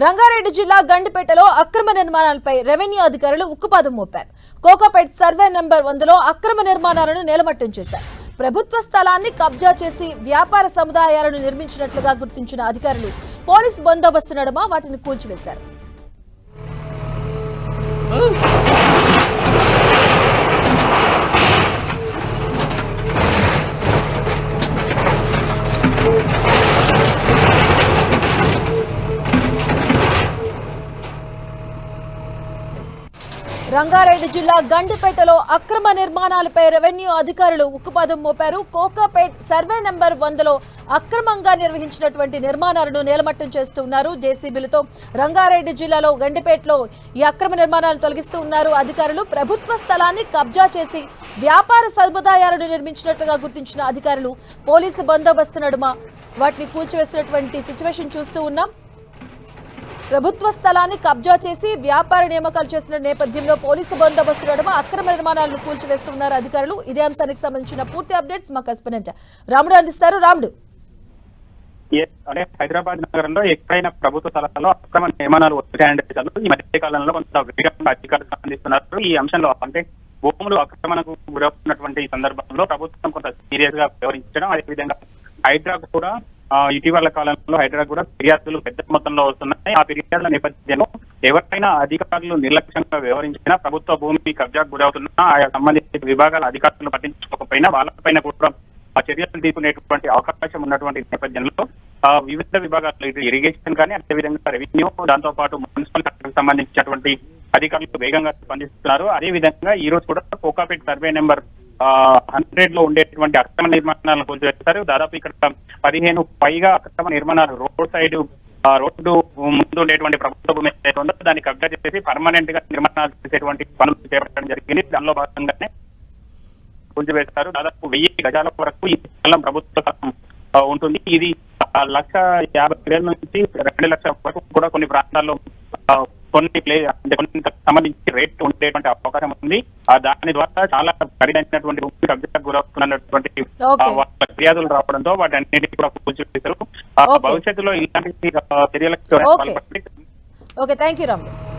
రంగారెడ్డి జిల్లా గండిపేటలో అక్రమ నిర్మాణాలపై రెవెన్యూ అధికారులు ఉక్కుపాదం మోపారు. కోకాపేట్ సర్వే నెంబర్ వందలో అక్రమ నిర్మాణాలను నేలమట్టం చేశారు. ప్రభుత్వ స్థలాన్ని కబ్జా చేసి వ్యాపార సముదాయాలను నిర్మించినట్లుగా గుర్తించిన అధికారులు పోలీస్ బందోబస్తు నడుమ వాటిని కూల్చివేశారు. రంగారెడ్డి జిల్లా గండిపేటలో అక్రమ నిర్మాణాలపై రెవెన్యూ అధికారులు ఉక్కుపాదం మోపారు. కోకాపేట్ సర్వే నెంబర్ వందలో అక్రమంగా నిర్వహించినటువంటి నిర్మాణాలను నేలమట్టం చేస్తున్నారు. జేసీబీలతో రంగారెడ్డి జిల్లాలో గండిపేటలో ఈ అక్రమ నిర్మాణాలు తొలగిస్తూ ఉన్నారు. అధికారులు ప్రభుత్వ స్థలాన్ని కబ్జా చేసి వ్యాపార సముదాయాలను నిర్మించినట్లుగా గుర్తించిన అధికారులు పోలీసు బందోబస్తు నడుమ వాటిని కూల్చివేస్తున్నటువంటి సిచ్యువేషన్ చూస్తూ ఉన్నాం. ప్రభుత్వ స్థలాన్ని కబ్జా చేసి వ్యాపార నియామకాలు చేస్తున్న నేపథ్యంలో పోలీసు బందోబస్తు నడుమ అక్రమ నిర్మాణాలను కూల్చివేస్తున్నారు అధికారులు. ఇదే అంశానికి సంబంధించిన పూర్తి అప్డేట్స్ మా కరెస్పాండెంట్ రాముడు అందిస్తారు. రాముడు. అంటే హైదరాబాద్ నగరంలో ఎక్కడైనా ప్రభుత్వ స్థలాల్లో అక్రమ నియమనాలు వచ్చాయంటే ఈ మధ్య కాలంలో కొంత వేగంగా అధికారులు స్పందిస్తున్నారు. ఈ అంశంలో అంటే భూములు అక్రమణకు గురవుతున్నటువంటి ఈ సందర్భంలో ప్రభుత్వం కొంత సీరియస్గా వ్యవహరించడం అదేవిధంగా హైడ్రా కూడా ఇటీవల కాలంలో హైదరాబాద్ కూడా ఫిర్యాదులు పెద్ద మొత్తంలో వస్తున్నాయి. ఆ ఫిర్యాదుల నేపథ్యంలో ఎవరైనా అధికారులు నిర్లక్ష్యంగా వ్యవహరించినా ప్రభుత్వ భూమి కబ్జాకు గురవుతున్నా ఆయా సంబంధిత విభాగాల అధికారులను పట్టించుకోకపోయినా వాళ్ళపైన కూడా ఆ చర్యలు తీసుకునేటువంటి అవకాశం ఉన్నటువంటి నేపథ్యంలో వివిధ విభాగాలు ఇటు ఇరిగేషన్ కానీ అదేవిధంగా రెవెన్యూ దాంతో పాటు మున్సిపల్ శాఖకు సంబంధించినటువంటి అధికారులు వేగంగా స్పందిస్తున్నారు. అదే విధంగా ఈ రోజు కూడా కోకాపేట్ సర్వే నెంబర్ హండ్రెడ్లో ఉండేటువంటి అక్రమ నిర్మాణాలను కూల్చివేస్తారు దాదాపు ఇక్కడ పదిహేను పైగా అక్రమ నిర్మాణాలు రోడ్ సైడ్ రోడ్డు ముందు ఉండేటువంటి ప్రభుత్వ భూమి ఏదైతే ఉందో దాన్ని కబ్జా చేసి పర్మనెంట్గా నిర్మాణాలు చేసేటువంటి పనులు చేపట్టడం జరిగింది. దానిలో భాగంగానే కూల్చివేస్తారు దాదాపు వెయ్యి గజాల వరకు ఈ స్థలం ప్రభుత్వ ఉంటుంది. ఇది ఆ, లక్ష యాభై వేల నుంచి రెండు లక్షల వరకు కూడా కొన్ని ప్రాంతాల్లో కొన్ని ప్లే అంటే కొన్ని సంబంధించి రేట్ ఉండేటువంటి అవకాశం ఉంది. దాని ద్వారా చాలా ఖరీదైనటువంటి భూమి కబ్జాకు గురవుతున్నటువంటి ఫిర్యాదులు రావడంతో వాటి అన్నిటికీ కూడా కూల్చివేశారు. భవిష్యత్తులో ఇలాంటి చర్యలకు. ఓకే థ్యాంక్ యూ రాముడు